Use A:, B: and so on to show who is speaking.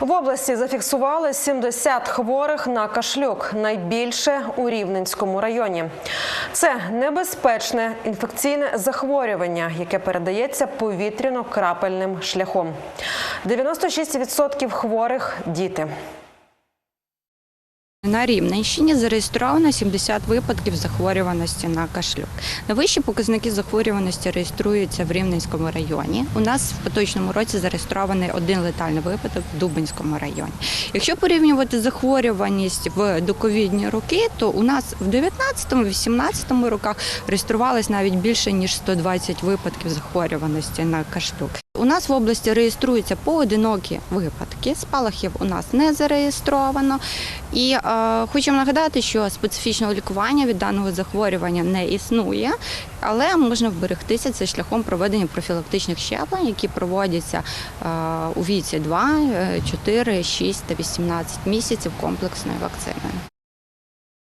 A: В області зафіксували 70 хворих на кашлюк, найбільше у Рівненському районі. Це небезпечне інфекційне захворювання, яке передається повітряно-крапельним шляхом. 96% хворих діти.
B: На Рівненщині зареєстровано 70 випадків захворюваності на кашлюк. Найвищі показники захворюваності реєструються в Рівненському районі. У нас в поточному році зареєстрований один летальний випадок в Дубинському районі. Якщо порівнювати захворюваність в доковідні роки, то у нас в 19-18 роках реєструвалось навіть більше ніж 120 випадків захворюваності на кашлюк. У нас в області реєструються поодинокі випадки. Спалахів у нас не зареєстровано. І е, хочемо нагадати, що специфічного лікування від даного захворювання не існує, але можна вберегтися це шляхом проведення профілактичних щеплень, які проводяться е, у віці 2, е, 4, 6 та 18 місяців комплексною вакциною.